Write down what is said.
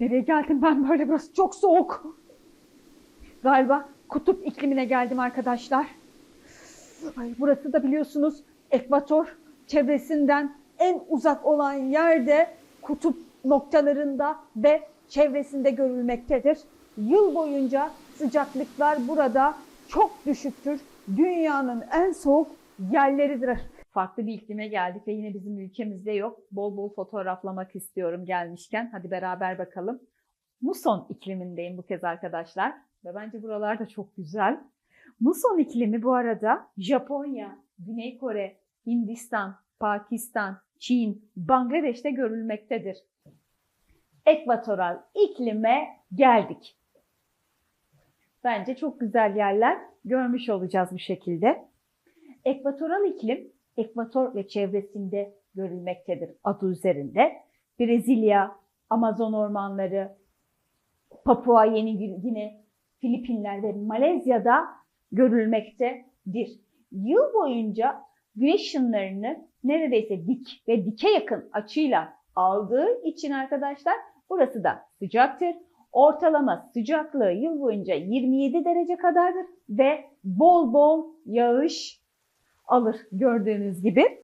Nereye geldim ben böyle burası çok soğuk. Galiba kutup iklimine geldim arkadaşlar. Ay, burası da biliyorsunuz ekvator çevresinden en uzak olan yerde kutup noktalarında ve çevresinde görülmektedir. Yıl boyunca sıcaklıklar burada çok düşüktür. Dünyanın en soğuk yerleridir. Farklı bir iklime geldik ve yine bizim ülkemizde yok. Bol bol fotoğraflamak istiyorum gelmişken. Hadi beraber bakalım. Muson iklimindeyim bu kez arkadaşlar. Ve bence buralar da çok güzel. Muson iklimi bu arada Japonya, Güney Kore, Hindistan, Pakistan, Çin, Bangladeş'te görülmektedir. Ekvatoral iklime geldik. Bence çok güzel yerler görmüş olacağız bu şekilde. Ekvatoral iklim, ekvator ve çevresinde görülmektedir adı üzerinde. Brezilya, Amazon ormanları, Papua Yeni Gine, Filipinler ve Malezya'da görülmektedir. Yıl boyunca güneş ışınlarını neredeyse dik ve dike yakın açıyla aldığı için arkadaşlar burası da sıcaktır. Ortalama sıcaklığı yıl boyunca 27 derece kadardır ve bol bol yağış alır gördüğünüz gibi.